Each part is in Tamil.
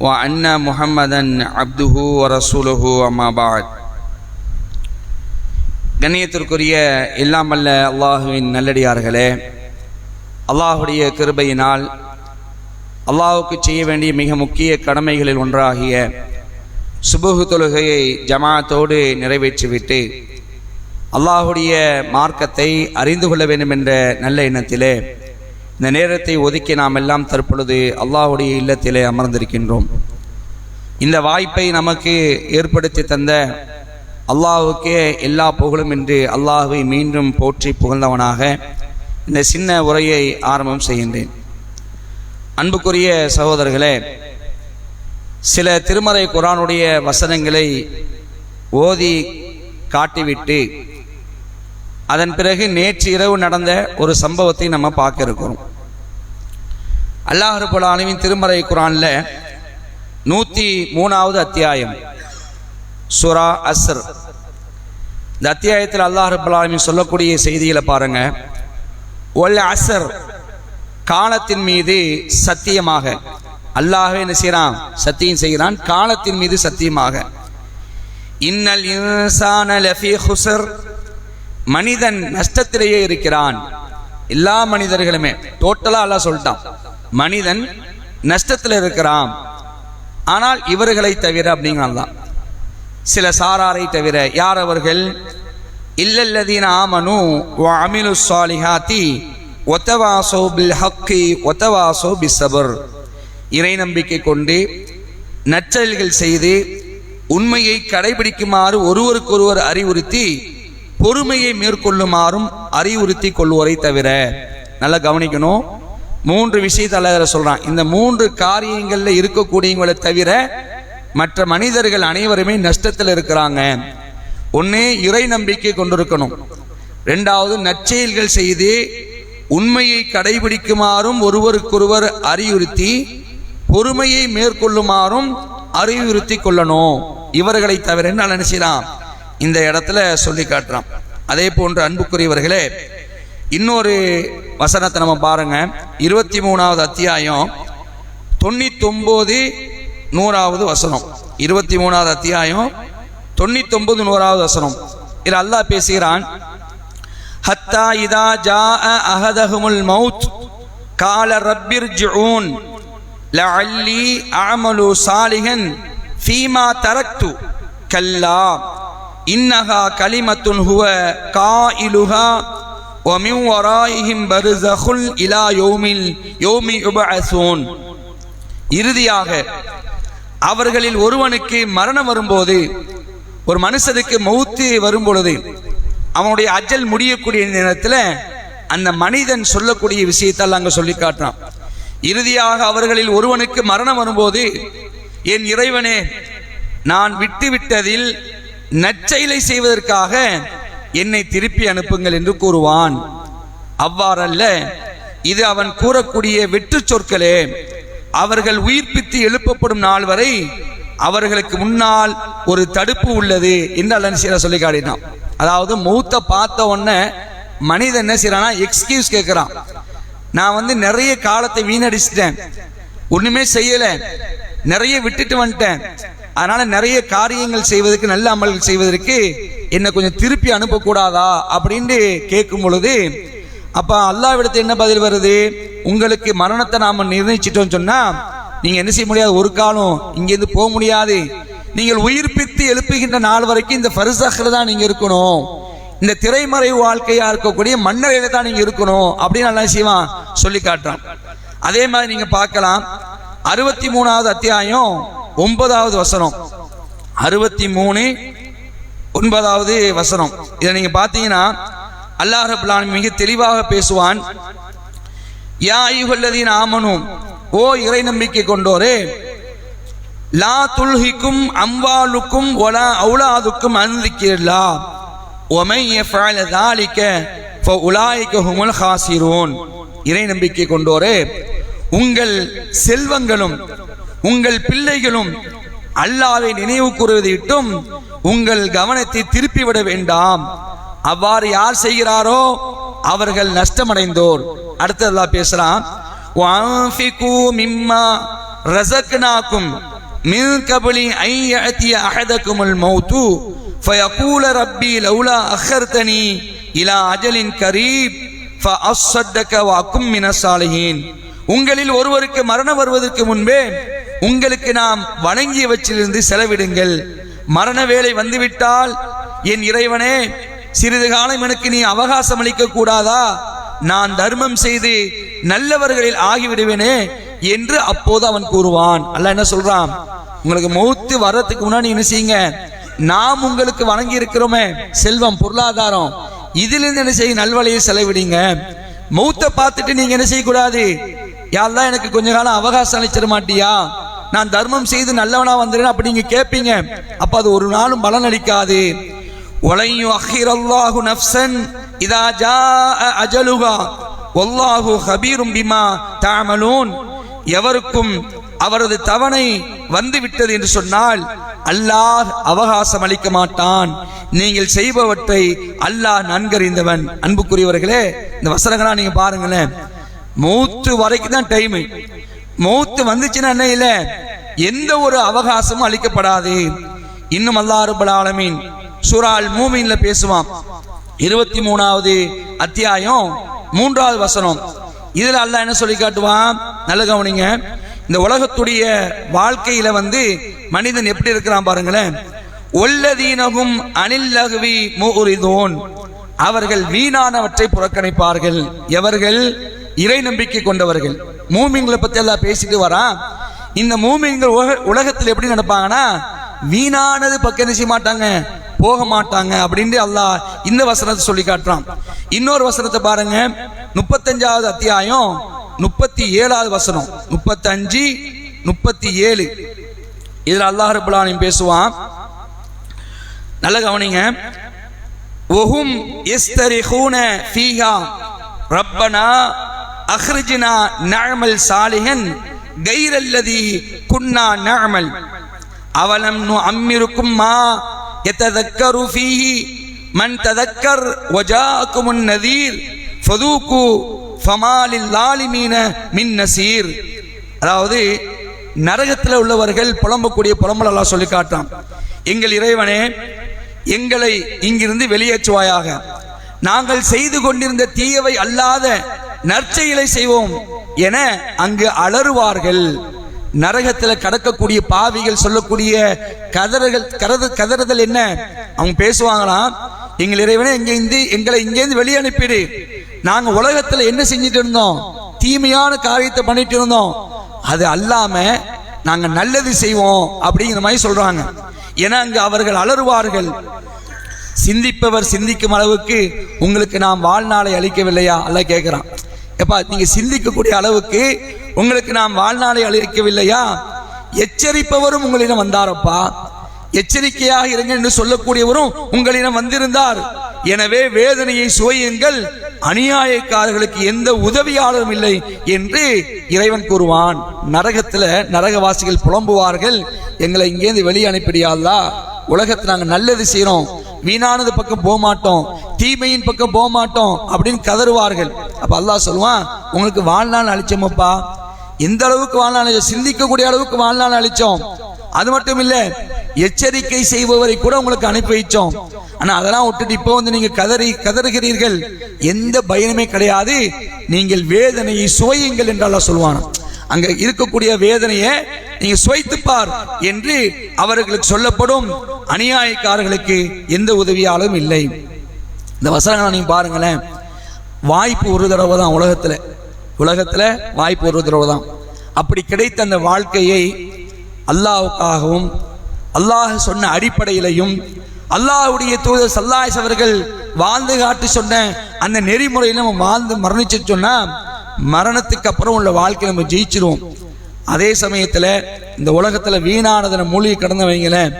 وأن محمدا عبده ورسوله أما بعد கண்ணியத்திற்குரிய எல்லாம் அல்ல அல்லாஹுவின் நல்லடியார்களே அல்லாஹுடைய கிருபையினால் அல்லாஹுக்கு செய்ய வேண்டிய மிக முக்கிய கடமைகளில் ஒன்றாகிய சுபுகு தொழுகையை ஜமாத்தோடு நிறைவேற்றிவிட்டு அல்லாஹுடைய மார்க்கத்தை அறிந்து கொள்ள வேண்டும் என்ற நல்ல எண்ணத்திலே இந்த நேரத்தை ஒதுக்கி நாம் எல்லாம் தற்பொழுது அல்லாஹுடைய இல்லத்திலே அமர்ந்திருக்கின்றோம். இந்த வாய்ப்பை நமக்கு ஏற்படுத்தி தந்த அல்லாஹுக்கே எல்லா புகழும் என்று அல்லாஹுவை மீண்டும் போற்றி புகழ்ந்தவனாக இந்த சின்ன உரையை ஆரம்பம் செய்கின்றேன். அன்புக்குரிய சகோதரர்களே சில திருமறை குரானுடைய வசனங்களை ஓதி காட்டிவிட்டு அதன் பிறகு நேற்று இரவு நடந்த ஒரு சம்பவத்தை நம்ம பார்க்க இருக்கிறோம். அல்லாஹ் ரபுல் ஆலமின் திருமறை குரானில் நூற்றி மூணாவது அத்தியாயம் சுரா அஸ்ர். இந்த அத்தியாயத்தில் அல்லாஹ் ரபுல் சொல்லக்கூடிய செய்திகளை பாருங்க. ஒல் அசர் காலத்தின் மீது சத்தியமாக. அல்லாஹே என்ன செய்கிறான் சத்தியம் செய்கிறான். காலத்தின் மீது சத்தியமாக. இன்னல் இன்சான லஃபி ஹுசர் மனிதன் நஷ்டத்திலேயே இருக்கிறான். எல்லா மனிதர்களுமே டோட்டலாக அல்லாஹ் சொல்லிட்டான். மனிதன் நஷ்டத்தில் இருக்கிறான். ஆனால் இவர்களை தவிர அப்படிங்கிறான் சில சாராரை தவிர யார் அவர்கள்? இல்லல்லதீன ஆமனு அமிலு சாலிஹாத்தி ஒத்தவாசோ பில் ஹக்கி ஒத்தவாசோ பிசபர் இறை நம்பிக்கை கொண்டு நற்செயல்கள் செய்து உண்மையை கடைபிடிக்குமாறு ஒருவருக்கொருவர் அறிவுறுத்தி பொறுமையை மேற்கொள்ளுமாறும் அறிவுறுத்தி கொள்வோரை தவிர. நல்லா கவனிக்கணும். மூன்று விஷயத்தில் சொல்றான். இந்த மூன்று காரியங்களில் இருக்கக்கூடியவங்களை தவிர மற்ற மனிதர்கள் அனைவருமே நஷ்டத்தில் இருக்கிறாங்க. ஒன்னே இறை நம்பிக்கை கொண்டிருக்கணும். ரெண்டாவது நற்செயல்கள் செய்து உண்மையை கடைபிடிக்குமாறும் ஒருவருக்கொருவர் அறிவுறுத்தி பொறுமையை மேற்கொள்ளுமாறும் அறிவுறுத்தி கொள்ளணும். இவர்களை தவிர என்ன இந்த இடத்துல சொல்லி காட்டுறான். அதே போன்று அன்புக்குரியவர்களே இன்னொரு வசனத்தை நம்ம பாருங்க. இருபத்தி மூணாவது அத்தியாயம் தொண்ணூத்தொம்போது நூறாவது வசனம். இருபத்தி மூணாவது அத்தியாயம் தொண்ணூத்தொன்பது நூறாவது வசனம். இது அல்லாஹ் பேசுகிறான் ஹத்தா இதா ஜா அஹதஹுமுல் மவுத் கால ரப்பிர் ஜூன் லஅல்லி அமலு சாலிகன் ஃபீமா தரக்து கல்லா இன்னஹா கலிமத்துன் ஹுவ காயிலுஹா ومن ورائهم برزخ الى يوم يوم يبعثون இறுதியாக அவர்களில் ஒருவனுக்கு மரணம் வரும்போது ஒரு மனுஷனுக்கு மௌத்து வரும் பொழுது அவனுடைய அஜல் முடியக்கூடிய நேரத்தில் அந்த மனிதன் சொல்லக்கூடிய விஷயத்தால் அங்கே சொல்லி காட்டுறான் இறுதியாக அவர்களில் ஒருவனுக்கு மரணம் வரும்போது என் இறைவனே நான் விட்டுவிட்டதில் நற்செயலை செய்வதற்காக என்னை திருப்பி அனுப்புங்கள் என்று கூறுவான். அவ்வாறல்ல இது அவன் கூறக்கூடிய வெற்று சொற்களே. அவர்கள் உயிர்ப்பித்து எழுப்பப்படும் நாள் வரை அவர்களுக்கு முன்னால் ஒரு தடுப்பு உள்ளது என்று அல்ல சொல்லி காட்டினான். அதாவது மூத்த பார்த்த உடனே மனிதன் என்ன செய்யறானா எக்ஸ்கியூஸ் கேட்கிறான் நான் வந்து நிறைய காலத்தை வீணடிச்சிட்டேன். ஒண்ணுமே செய்யல. நிறைய விட்டுட்டு வந்துட்டேன். அதனால நிறைய காரியங்கள் செய்வதற்கு நல்ல அமல்கள் செய்வதற்கு என்னை கொஞ்சம் திருப்பி அனுப்பக்கூடாதா அப்படின்ட்டு கேட்கும் பொழுது அப்போ அல்லாவிடத்து என்ன பதில் வருது? உங்களுக்கு மரணத்தை நாம் நிர்ணயிச்சிட்டோம் சொன்னால் நீங்கள் என்ன செய்ய முடியாது? ஒரு காலம் இங்கேருந்து போக முடியாது. நீங்கள் உயிர்ப்பித்து எழுப்புகின்ற நாள் வரைக்கும் இந்த பரிசாக்கில் தான் நீங்கள் இருக்கணும். இந்த திரைமறை வாழ்க்கையாக இருக்கக்கூடிய மன்னரையில் தான் நீங்கள் இருக்கணும் அப்படின்னு நல்லா செய்வான்? சொல்லி காட்டுறான். அதே மாதிரி நீங்கள் பார்க்கலாம். அறுபத்தி மூணாவது அத்தியாயம் ஒன்பதாவது வசனம். அறுபத்தி மூணு ஒன்பதாவது வசனம். இதை நீங்கள் பார்த்தீங்கன்னா அல்லாஹ் ரபுல்லான் மிக தெளிவாக பேசுவான். யா ஐயுகல்லதீன் ஆமனும் ஓ இறை நம்பிக்கை கொண்டோரே லா துல்ஹிக்கும் அம்வாலுக்கும் ஒலா அவுலாதுக்கும் அந்திக்கிறலா ஒமை எஃபால தாலிக்க உலாய்க்க ஹுமுல் ஹாசிரோன். இறை நம்பிக்கை கொண்டோரே உங்கள் செல்வங்களும் உங்கள் பிள்ளைகளும் அல்லாவை நினைவு கூறுவதை விட்டும் உங்கள் கவனத்தை திருப்பிவிட வேண்டாம் அவ்வாறு யார் செய்கிறாரோ அவர்கள் நஷ்டமடைந்தோர் அடுத்து அல்லாஹ் பேசுறான் وَأَنفِقُوا مِمَّا رَزَقْنَاكُمْ مِنْ قَبْلِ أَنْ يَأْتِيَ أَحَدَكُمُ الْمَوْتُ فَيَقُولَ رَبِّي لَوْلَا أَخَّرْتَنِي إِلَى أَجَلٍ قَرِيبٍ فَأَصَّدَّقَ وَأَكُن مِّنَ الصَّالِحِينَ உங்களில் ஒருவருக்கு மரணம் வருவதற்கு முன்பே உங்களுக்கு நாம் வணங்கியவற்றிலிருந்து செலவிடுங்கள். மரண வேலை வந்துவிட்டால் என் இறைவனே சிறிது காலம் எனக்கு நீ அவகாசம் அளிக்க கூடாதா நான் தர்மம் செய்து நல்லவர்களில் ஆகிவிடுவேனே என்று அப்போது அவன் கூறுவான். அல்ல என்ன சொல்றான்? உங்களுக்கு மௌத்து வர்றதுக்கு முன்னாடி என்ன செய்யுங்க? நாம் உங்களுக்கு வணங்கி இருக்கிறோமே செல்வம் பொருளாதாரம். இதிலிருந்து என்ன செய்ய நல்வழியை செலவிடுங்க. மௌத்தை பார்த்துட்டு நீங்க என்ன செய்யக்கூடாது? யாரெல்லாம் எனக்கு கொஞ்ச காலம் அவகாசம் அளிச்சிட மாட்டியா? நான் தர்மம் செய்து நல்லவனா வந்துடுறேன் அப்படி நீங்க கேட்பீங்க அப்ப அது ஒரு நாளும் பலன் அளிக்காது. ஒலையும் அஹிரல்லாஹு நஃப்சன் இதா ஜா அஜலுகா ஒல்லாஹு ஹபீரும் பிமா தாமலூன் எவருக்கும் அவரது தவணை வந்துவிட்டது என்று சொன்னால் அல்லாஹ் அவகாசம் அளிக்க மாட்டான். நீங்கள் செய்பவற்றை அல்லாஹ் நன்கறிந்தவன். அன்புக்குரியவர்களே இந்த வசனங்களா நீங்க பாருங்களேன். மூத்து வரைக்கும் தான் டைமு மௌத்து வந்துச்சுன்னா என்ன இல்ல? எந்த ஒரு அவகாசமும் அளிக்கப்படாது. இன்னும் அல்லாஹ் ரப்பல் ஆலமீன் மூமின்ல பேசுவான். இருபத்தி மூணாவது அத்தியாயம் மூன்றாவது வசனம். இதுல அல்ல என்ன சொல்லி காட்டுவான்? நல்ல கவனிங்க. இந்த உலகத்துடைய வாழ்க்கையில வந்து மனிதன் எப்படி இருக்கிறான் பாருங்களேன். ஒல்லதீனகும் அனில்லகுவி மூரிதோன் அவர்கள் வீணானவற்றை புறக்கணிப்பார்கள். எவர்கள்? இறை நம்பிக்கை கொண்டவர்கள். மூமிங்களை பற்றி எல்லாம் பேசிட்டு வரான். இந்த மூமிங்கள் உலகத்தில் எப்படி நடப்பாங்கன்னா வீணானது பக்கம் என்ன செய்ய மாட்டாங்க? போக மாட்டாங்க அப்படின்ட்டு அல்லாஹ் இந்த வசனத்தை சொல்லி காட்டுறான். இன்னொரு வசனத்தை பாருங்க. முப்பத்தஞ்சாவது அத்தியாயம் முப்பத்தி ஏழாவது வசனம். முப்பத்தஞ்சு முப்பத்தி ஏழு இதில் அல்லாஹ் ரபுல்லானையும் பேசுவான். நல்ல கவனிங்க. ஒஹும் எஸ்தரிஹூன ஃபீஹா. ரப்பனா அஹ்ரிஜினா நஅமல் சாலிகன் கைரல்லதி குன்னா நஅமல். அவலம் நு அம்மிருக்கும் மா எத்ததக்கரு ஃபீஹி மன் ததக்கர் வஜாக்குமுன் நதீர். ஃபதூக்கு ஃபமாலில் லாலிமீன மின் நசீர். அதாவது நரகத்தில் உள்ளவர்கள் புலம்பக்கூடிய புலம்பல் எல்லாம் சொல்லி காட்டான் எங்கள் இறைவனே எங்களை இங்கிருந்து வெளியேற்றுவாயாக. நாங்கள் செய்து கொண்டிருந்த தீயவை அல்லாத நற்செயலை செய்வோம் என அங்கு அலறுவார்கள். நரகத்தில் கடக்கக்கூடிய பாவிகள் சொல்லக்கூடிய கதறுகள் கதறு கதறுதல் என்ன? அவங்க பேசுவாங்களாம் எங்கள் இறைவனே இங்க இருந்து எங்களை இங்கேருந்து வெளியே அனுப்பிடு. நாங்கள் உலகத்தில் என்ன செஞ்சுட்டு இருந்தோம்? தீமையான காரியத்தை பண்ணிட்டு இருந்தோம். அது அல்லாம நாங்கள் நல்லது செய்வோம் அப்படிங்கிற மாதிரி சொல்றாங்க. ஏன்னா அங்கு அவர்கள் அலறுவார்கள். சிந்திப்பவர் சிந்திக்கும் அளவுக்கு உங்களுக்கு நாம் வாழ்நாளை அளிக்கவில்லையா? அல்ல கேட்குறான் எப்பா நீங்கள் சிந்திக்கக்கூடிய அளவுக்கு உங்களுக்கு நாம் வாழ்நாளை அளிக்கவில்லையா? எச்சரிப்பவரும் உங்களிடம் வந்தாரப்பா. எச்சரிக்கையாக இருங்க என்று சொல்லக்கூடியவரும் உங்களிடம் வந்திருந்தார். எனவே வேதனையை சுவையுங்கள் அநியாயக்காரர்களுக்கு எந்த உதவியாளரும் இல்லை என்று இறைவன் கூறுவான். நரகத்தில் நரகவாசிகள் புலம்புவார்கள். எங்களை இங்கேருந்து வெளியே அனுப்பிடியாதா உலகத்தை நாங்கள் நல்லது செய்கிறோம் வீணானது பக்கம் போக மாட்டோம் தீமையின் பக்கம் போக மாட்டோம் அப்படின்னு கதறுவார்கள். அப்ப அல்லாஹ் சொல்லுவான் உங்களுக்கு வாழ்நாள் அழிச்சோமப்பா எந்த அளவுக்கு வாழ்நாள் அழிச்சோம் சிந்திக்கக்கூடிய அளவுக்கு வாழ்நாள் அழிச்சோம் அது மட்டும் இல்ல எச்சரிக்கை செய்பவரை கூட உங்களுக்கு அனுப்பி வைச்சோம். ஆனா அதெல்லாம் விட்டுட்டு இப்போ வந்து நீங்க கதறி கதறுகிறீர்கள். எந்த பயனுமே கிடையாது. நீங்கள் வேதனையை சுவையுங்கள் என்று சொல்லுவான். அங்க இருக்கக்கூடிய வேதனையை நீங்க சுவைத்துப்பார் என்று அவர்களுக்கு சொல்லப்படும் அநியாயக்காரர்களுக்கு எந்த உதவியாலும் இல்லை. இந்த வசனங்களை நீங்க பாருங்களேன். வாய்ப்பு ஒரு தடவை தான் உலகத்துல. உலகத்துல வாய்ப்பு ஒரு தடவை தான். அப்படி கிடைத்த அந்த வாழ்க்கையை அல்லாஹ்வுக்காகவும் அல்லாஹ் சொன்ன அடிப்படையிலையும் அல்லாஹ்வுடைய தூதர் சல்லாஸ் அவர்கள் வாழ்ந்து காட்டி சொன்ன அந்த நெறிமுறையில நம்ம வாழ்ந்து மரணிச்சு சொன்னா மரணத்துக்கு அப்புறம் உள்ள வாழ்க்கை நம்ம ஜெயிச்சிருவோம். அதே சமயத்தில் இந்த உலகத்தில் வீணானதனை மூழ்கி கடந்தவங்களேன்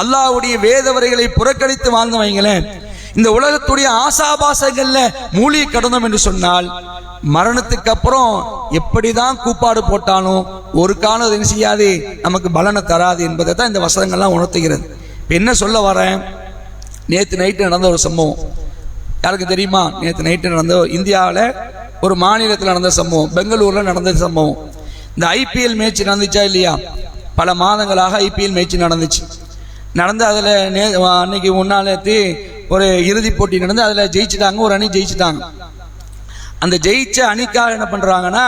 அல்லாவுடைய வேத வரைகளை புறக்கணித்து வாழ்ந்தவங்களேன் இந்த உலகத்துடைய ஆசாபாசங்கள்ல மூழ்கி கடந்தோம் என்று சொன்னால் மரணத்துக்கு அப்புறம் எப்படிதான் கூப்பாடு போட்டாலும் ஒரு காலம் அது செய்யாது? நமக்கு பலனை தராது என்பதை தான் இந்த வசனங்கள்லாம் உணர்த்துகிறது. இப்போ என்ன சொல்ல வரேன்? நேற்று நைட்டு நடந்த ஒரு சம்பவம். யாருக்கு தெரியுமா? நேற்று நைட்டு நடந்த இந்தியாவில் ஒரு மாநிலத்தில் நடந்த சம்பவம் பெங்களூரில் நடந்த சம்பவம். இந்த ஐபிஎல் மேட்ச் நடந்துச்சா இல்லையா? பல மாதங்களாக ஐபிஎல் மேட்ச் நடந்துச்சு. நடந்து அதில் நே அன்னைக்கு முன்னாலேத்தி ஒரு இறுதிப் போட்டி நடந்து அதில் ஜெயிச்சுட்டாங்க ஒரு அணி ஜெயிச்சுட்டாங்க. அந்த ஜெயிச்ச அணிக்காக என்ன பண்ணுறாங்கன்னா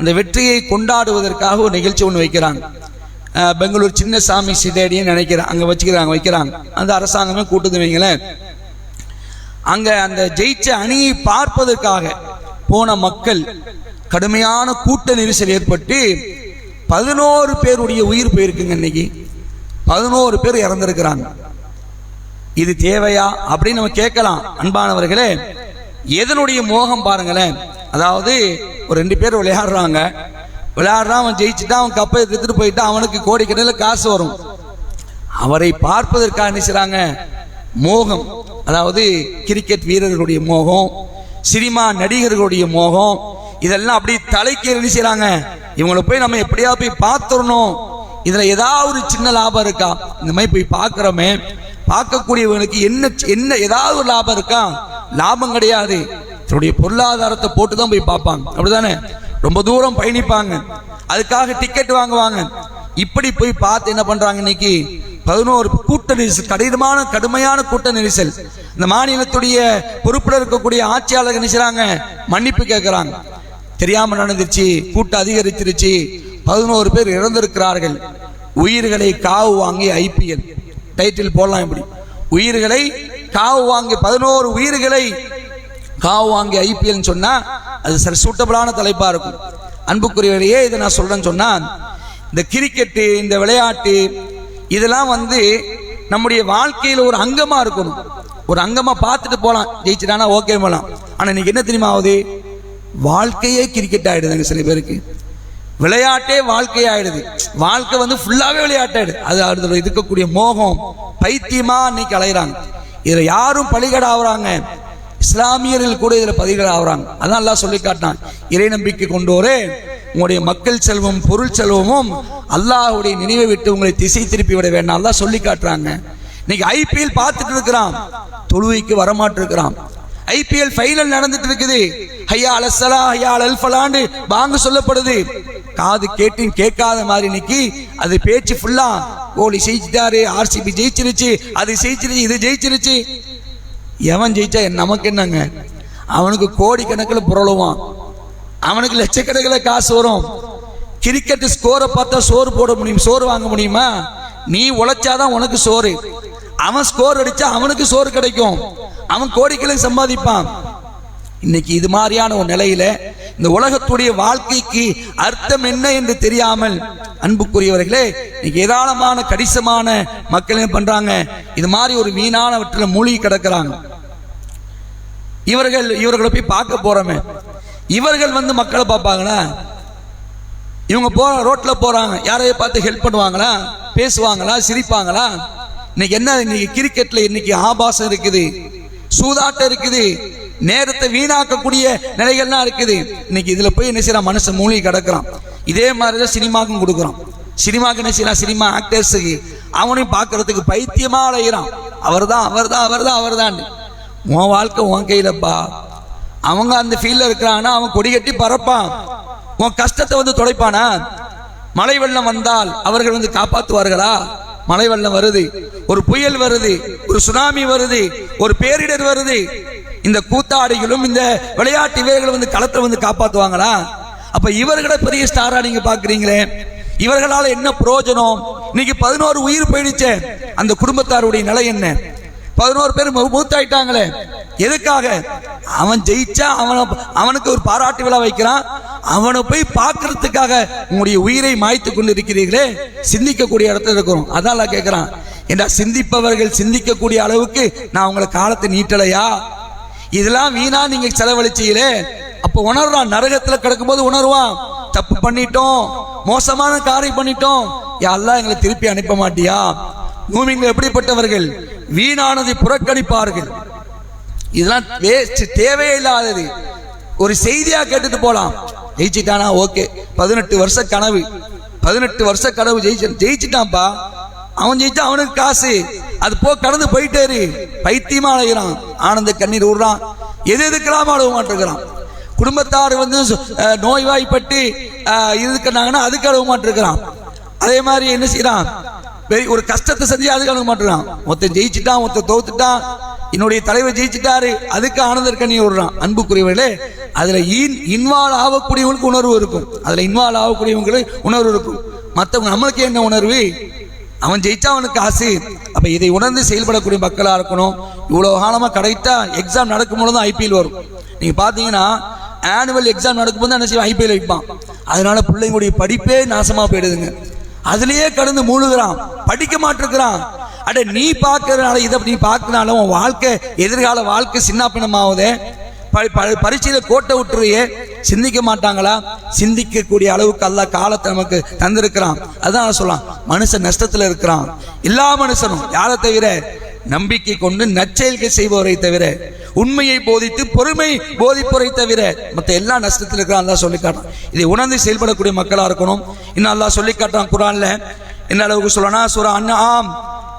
அந்த வெற்றியை கொண்டாடுவதற்காக ஒரு நிகழ்ச்சி ஒன்று வைக்கிறாங்க. பெங்களூர் சின்ன சாமி சிதேடின்னு நினைக்கிறேன் அங்கே வச்சுக்கிறாங்க வைக்கிறாங்க. அந்த அரசாங்கமே கூட்டுது வைங்களேன். அங்கே அந்த ஜெயிச்ச அணியை பார்ப்பதற்காக போன மக்கள் கடுமையான கூட்ட நெரிசல் ஏற்பட்டு பதினோரு பேருடைய உயிர் போயிருக்குங்க இன்னைக்கு. பதினோரு பேர் இறந்திருக்கிறாங்க. இது தேவையா? அப்படின்னு நம்ம கேட்கலாம். அன்பானவர்களே எதனுடைய மோகம் பாருங்களேன். அதாவது ஒரு ரெண்டு பேர் விளையாடுறாங்க. விளையாடுறான் அவன் ஜெயிச்சுட்டா அவன் கப்பை எடுத்துட்டு போயிட்டா அவனுக்கு கோடிக்கணக்கில் காசு வரும். அவரை பார்ப்பதற்காக என்ன செய்றாங்க? மோகம். அதாவது கிரிக்கெட் வீரர்களுடைய மோகம். சினிமா நடிகர்களுடைய மோகம் இதெல்லாம் அப்படி தலைக்கு என்ன இவங்களை போய் நம்ம எப்படியாவது போய் பார்த்துடணும். இதுல ஏதாவது ஒரு சின்ன லாபம் இருக்கா? இந்த மாதிரி போய் பார்க்குறோமே. பார்க்கக்கூடியவங்களுக்கு என்ன என்ன ஏதாவது ஒரு லாபம் இருக்கா? லாபம் கிடையாது. தன்னுடைய பொருளாதாரத்தை போட்டு தான் போய் பார்ப்பாங்க. அப்படிதானே? ரொம்ப தூரம் பயணிப்பாங்க. அதுக்காக டிக்கெட் வாங்குவாங்க. இப்படி போய் பார்த்து என்ன பண்றாங்க இன்னைக்கு? பதினோரு கூட்ட நெரிசல் கடினமான கடுமையான கூட்ட நெரிசல். இந்த மாநிலத்துடைய பொறுப்பில் இருக்கக்கூடிய ஆட்சியாளர்கள் நினைச்சாங்க மன்னிப்பு கேட்கிறாங்க. தெரியாம நடந்துருச்சு கூட்டம் அதிகரிச்சிருச்சு. பதினோரு பேர் இறந்திருக்கிறார்கள். உயிர்களை காவு வாங்கி ஐபிஎல் டைட்டில் போடலாம் இப்படி. உயிர்களை காவு வாங்கி பதினோரு உயிர்களை காவு வாங்கி ஐபிஎல் சொன்னா அது சரி சூட்டபிளான தலைப்பா இருக்கும். அன்புக்குரியவரையே இதை நான் சொல்றேன்னு சொன்னா இந்த கிரிக்கெட்டு இந்த விளையாட்டு இதெல்லாம் வந்து நம்முடைய வாழ்க்கையில் ஒரு அங்கமாக இருக்கணும். ஒரு அங்கமாக பார்த்துட்டு போகலாம் ஜெயிச்சிட்டானா ஓகே போகலாம் ஆனால் இன்னைக்கு என்ன தெரியுமா ஆகுது? வாழ்க்கையே கிரிக்கெட் ஆகிடுதுங்க சில பேருக்கு. விளையாட்டே வாழ்க்கை ஆயிடுது. வாழ்க்கை வந்து ஃபுல்லாகவே விளையாட்டாயிடுது. அது அதில் இருக்கக்கூடிய மோகம் பைத்தியமாக இன்னைக்கு அலைகிறாங்க இதில் யாரும் பலிகடை ஆகுறாங்க இஸ்லாமியர்கள் கூட இதில் பதிகடை ஆகுறாங்க அதான் எல்லாம் சொல்லி காட்டினான். இறை நம்பிக்கை கொண்டோரே உங்களுடைய மக்கள் செல்வம் பொருள் செல்வமும் அல்லாஹுடைய நினைவை விட்டு உங்களை திசை திருப்பி விட வேண்டாம் தான் சொல்லி காட்டுறாங்க. இன்னைக்கு ஐபிஎல் பார்த்துட்டு இருக்கிறான். தொழுவைக்கு வரமாட்டிருக்கிறான். ஐபிஎல் ஃபைனல் நடந்துட்டு இருக்குது. ஹையா அலசலா ஹையா அல்ஃபலாண்டு வாங்க சொல்லப்படுது. காது கேட்டு கேட்காத மாதிரி இன்னைக்கு அது பேச்சு ஃபுல்லா கோலி ஜெயிச்சிட்டாரு ஆர்சிபி ஜெயிச்சிருச்சு அது ஜெயிச்சிருச்சு இது ஜெயிச்சிருச்சு. எவன் ஜெயிச்சா நமக்கு என்னங்க? அவனுக்கு கோடிக்கணக்கில் புரளுவான். அவனுக்கு லட்சக்கணக்கில் காசு வரும். கிரிக்கெட் ஸ்கோரை பார்த்தா சோறு போட முடியும். சோறு வாங்க முடியுமா? நீ உழைச்சாதான் உனக்கு சோறு. அவன் ஸ்கோர் அடிச்சா அவனுக்கு சோறு கிடைக்கும். அவன் கோடிக்கலை சம்பாதிப்பான். இன்னைக்கு இது மாதிரியான ஒரு நிலையில இந்த உலகத்துடைய வாழ்க்கைக்கு அர்த்தம் என்ன என்று தெரியாமல் அன்புக்குரியவர்களே இன்னைக்கு ஏராளமான கடிசமான மக்கள் என்ன பண்றாங்க? இது மாதிரி ஒரு வீணானவற்றில் மூழ்கி கிடக்கிறாங்க. இவர்கள் இவர்களை போய் பார்க்க போறோமே. இவர்கள் வந்து மக்களை பார்ப்பாங்களா? இவங்க போற ரோட்ல போறாங்க. யாரையும் பார்த்து ஹெல்ப் பண்ணுவாங்களா? பேசுவாங்களா? சிரிப்பாங்களா? இன்னைக்கு என்ன இன்னைக்கு கிரிக்கெட்ல இன்னைக்கு ஆபாசம் இருக்குது. சூதாட்டம் இருக்குது. நேரத்தை வீணாக்கக்கூடிய நிலைகள்லாம் இருக்குது. இன்னைக்கு இதுல போய் என்ன செய்யறான்? மனுஷன் மூழ்கி கிடக்குறான். இதே மாதிரி தான் சினிமாக்கும் கொடுக்குறான். சினிமாக்கு என்ன செய்யலாம் சினிமா ஆக்டர்ஸுக்கு அவனையும் பார்க்கறதுக்கு பைத்தியமா அலைகிறான் அவர்தான் அவர்தான் அவர்தான் அவர்தான் உன் வாழ்க்கை உன் கையிலப்பா. அவங்க அந்த ஃபீல்ட்ல இருக்கிறாங்கன்னா அவன் கொடி கட்டி பறப்பான். உன் கஷ்டத்தை வந்து துடைப்பானா? மழை வெள்ளம் வந்தால் அவர்கள் வந்து காப்பாற்றுவார்களா மழை வெள்ளம் வருது ஒரு புயல் வருது ஒரு சுனாமி வருது ஒரு பேரிடர் வருது. இந்த கூத்தாடிகளும் இந்த விளையாட்டு வீரர்கள் வந்து களத்தில் வந்து காப்பாற்றுவாங்களா அப்ப இவர்களை பெரிய ஸ்டாரா நீங்க பாக்குறீங்களே. இவர்களால் என்ன பிரயோஜனம்? இன்னைக்கு பதினோரு உயிர் போயிடுச்சே. அந்த குடும்பத்தாருடைய நிலை என்ன? பதினோரு பேர் மூத்தாயிட்டாங்களே. எதுக்காக? அவன் ஜெயிச்சா அவனை அவனுக்கு ஒரு பாராட்டு விழா வைக்கிறான். அவனை போய் பார்க்கறதுக்காக உங்களுடைய உயிரை மாய்த்து கொண்டு இருக்கிறீர்களே சிந்திக்கக்கூடிய இடத்துல இருக்கிறோம். அதான் கேட்குறான் கேட்கிறான் சிந்திப்பவர்கள் சிந்திக்கக்கூடிய அளவுக்கு நான் உங்களை காலத்தை நீட்டலையா? இதெல்லாம் வீணா நீங்க செலவழிச்சீங்களே. அப்போ உணர்றான். நரகத்தில் கிடக்கும்போது உணர்வான். தப்பு பண்ணிட்டோம். மோசமான காரியம் பண்ணிட்டோம். யா எங்களை திருப்பி அனுப்ப மாட்டியா? மூமின்கள் எப்படிப்பட்டவர்கள்? வீணானதை புறக்கணிப்பார்கள். இதெல்லாம் வேஸ்ட் தேவையே இல்லாதது. ஒரு செய்தியா கேட்டுட்டு போலாம். ஜெயிச்சிட்டானா? ஓகே. பதினெட்டு வருஷ கனவு. பதினெட்டு வருஷ கனவு ஜெயிச்சு ஜெயிச்சிட்டான்ப்பா அவன் ஜெயிச்சா அவனுக்கு காசு. அது போ கடந்து போயிட்டே இரு. பைத்தியமா அழைகிறான் ஆனந்த கண்ணீர் விடுறான் எது எதுக்கெல்லாம் அழுவ மாட்டிருக்கிறான் குடும்பத்தார் வந்து நோய்வாய்ப்பட்டு அஹ், இருக்கிறாங்கன்னா அதுக்கு அழுவ மாட்டிருக்கிறான் அதே மாதிரி என்ன செய்யறான் ஒரு கஷ்டத்தை செஞ்சு அதுக்கு அனுப்ப மாட்டான் ஒருத்தன் ஜெயிச்சுட்டான் ஒருத்தன் தோத்துட்டான். என்னுடைய தலைவர் ஜெயிச்சுட்டாரு. அதுக்கு ஆனந்தர் கண்ணி விடுறான் அன்புக்குரியவர்களே அதுல இன் இன்வால்வ் ஆகக்கூடியவங்களுக்கு உணர்வு இருக்கும். அதுல இன்வால்வ் ஆகக்கூடியவங்களுக்கு உணர்வு இருக்கும். மற்றவங்க நம்மளுக்கு என்ன உணர்வு? அவன் ஜெயிச்சா அவனுக்கு ஆசை. அப்ப இதை உணர்ந்து செயல்படக்கூடிய மக்களா இருக்கணும். இவ்வளவு காலமா கரெக்டா எக்ஸாம் நடக்கும்போது தான் ஐபிஎல் வரும். நீங்க பாத்தீங்கன்னா ஆனுவல் எக்ஸாம் நடக்கும்போது தான் என்ன செய்வான்? ஐபிஎல் வைப்பான். அதனால பிள்ளைங்களுடைய படிப்பே நாசமா போயிடுதுங்க. அதுலயே கடந்து மூழ்குறான். படிக்க மாட்டிருக்கிறான். அட நீ பார்க்கறதுனால இதை நீ பார்க்கறதுனால உன் வாழ்க்கை எதிர்கால வாழ்க்கை சின்ன ப- பரீட்சையில கோட்டை விட்டுருயே சிந்திக்க மாட்டாங்களா? சிந்திக்கக்கூடிய அளவுக்கு அல்ல காலத்தை நமக்கு தந்திருக்கிறான். அதான் நான் சொல்லலாம் மனுஷன் நஷ்டத்துல இருக்கிறான். எல்லா மனுஷனும் யாரை தவிர? நம்பிக்கை கொண்டு நற்செயல்கள் செய்பவரை தவிர. உண்மையை போதித்து பொறுமை போதிப்புரை தவிர மற்ற எல்லா நஷ்டத்தில் இருக்கிறான் அல்லா சொல்லி காட்டான் இதை உணர்ந்து செயல்படக்கூடிய மக்களாக இருக்கணும். இன்னும் அல்லா சொல்லி காட்டான் குரான்ல. என்ன அளவுக்கு சொல்லணும் சூரா ஆம்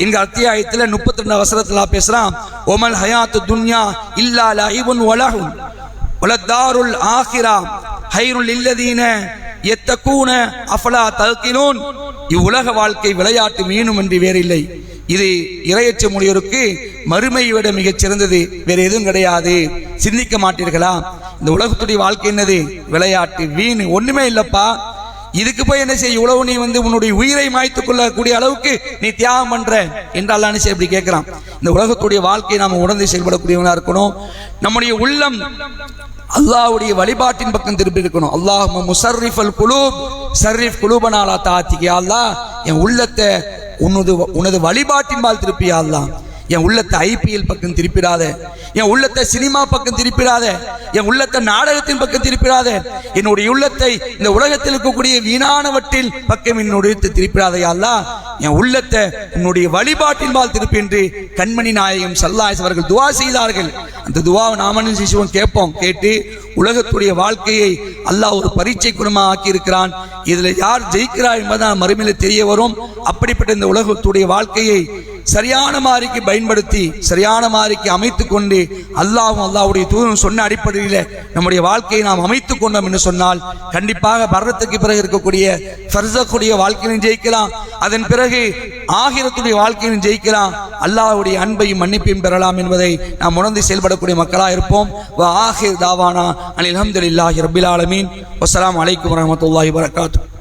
இங்க அத்தியாயத்துல முப்பத்தி ரெண்டு வசனத்துல பேசுறான் ஒமல் ஹயாத்து துன்யா இல்லா லஹிபுன் உலகும் வலத்தாருல் ஆஹிரா ஹைருல் இல்லதீன எத்தக்கூன அஃபலா தல்கினோன் இவ்வுலக வாழ்க்கை விளையாட்டு மீனும் என்று வேறில்லை. இது இரையச்ச மொழியோருக்கு மறுமையை விட மிகச் சிறந்தது. வேற எதுவும் கிடையாது. சிந்திக்க மாட்டீர்களா? இந்த உலகத்துடைய வாழ்க்கை என்னது? விளையாட்டு வீண் ஒண்ணுமே இல்லப்பா. இதுக்கு போய் என்ன செய்ய? இவ்வளவு நீ வந்து உன்னுடைய உயிரை மாய்த்து கொள்ளக்கூடிய அளவுக்கு நீ தியாகம் பண்ற. என்றால் அல்லாஹ் அப்படி கேட்கிறான். இந்த உலகத்துடைய வாழ்க்கையை நாம் உணர்ந்து செயல்படக்கூடியவனா இருக்கணும். நம்முடைய உள்ளம் அல்லாஹ்வுடைய வழிபாட்டின் பக்கம் திருப்பி இருக்கணும். அல்லாஹ் முசர்ரிஃபல் குலூப். சர்ரிஃப் குலூபனாலா தாத்திகே. அல்லாஹ் என் உள்ளத்தை உனது உனது வழிபாட்டின் பால் திருப்பியா அல்லாஹ். என் உள்ளத்தை ஐபிஎல் பக்கம் திருப்பிடாத. என் உள்ளத்தை சினிமா பக்கம் திருப்பிடாத. என் உள்ளத்தை நாடகத்தின் பக்கம் திருப்பிடாத. என்னுடைய உள்ளத்தை இந்த உலகத்தில் இருக்கக்கூடிய வீணானவற்றில் பக்கம் என்னுடைய உள்ளத்தை அல்லா. அல்லாஹ் என் உள்ளத்தை உன்னுடைய வழிபாட்டின் பால் திருப்பி என்று கண்மணி நாயகம் சல்லாஸ் அவர்கள் துவா செய்தார்கள். அந்த துவாவை நாமனும் சிசுவம் கேட்போம். கேட்டு உலகத்துடைய வாழ்க்கையை அல்லாஹ் ஒரு பரீட்சை குணமாக ஆக்கியிருக்கிறான். இதில் யார் ஜெயிக்கிறார் என்பதுதான் மறுமையில் தெரிய வரும். அப்படிப்பட்ட இந்த உலகத்துடைய வாழ்க்கையை சரியான மாதிரிக்கு பயன்படுத்தி சரியான மாதிரிக்கு அமைத்து கொண்டு அல்லாஹும் அல்லாவுடைய தூதரும் சொன்ன அடிப்படையில் நம்முடைய வாழ்க்கையை நாம் அமைத்துக் கொண்டோம் என்று சொன்னால் கண்டிப்பாக பரதத்துக்கு பிறகு இருக்கக்கூடிய ஃபர்சக்குடைய வாழ்க்கையிலும் ஜெயிக்கலாம். அதன் பிறகு ஆகிரத்துடைய வாழ்க்கையிலும் ஜெயிக்கலாம். அல்லாஹ்வுடைய அன்பையும் மன்னிப்பையும் பெறலாம் என்பதை நாம் உணர்ந்து செயல்படக்கூடிய மக்களாக இருப்போம். வ ஆஹிர் தாவானா அனில் அல்ஹம்துலில்லாஹி ரப்பில் ஆலமீன். வசலாம் அலைக்கும் வரமத்துல்லாஹி வரகாத்து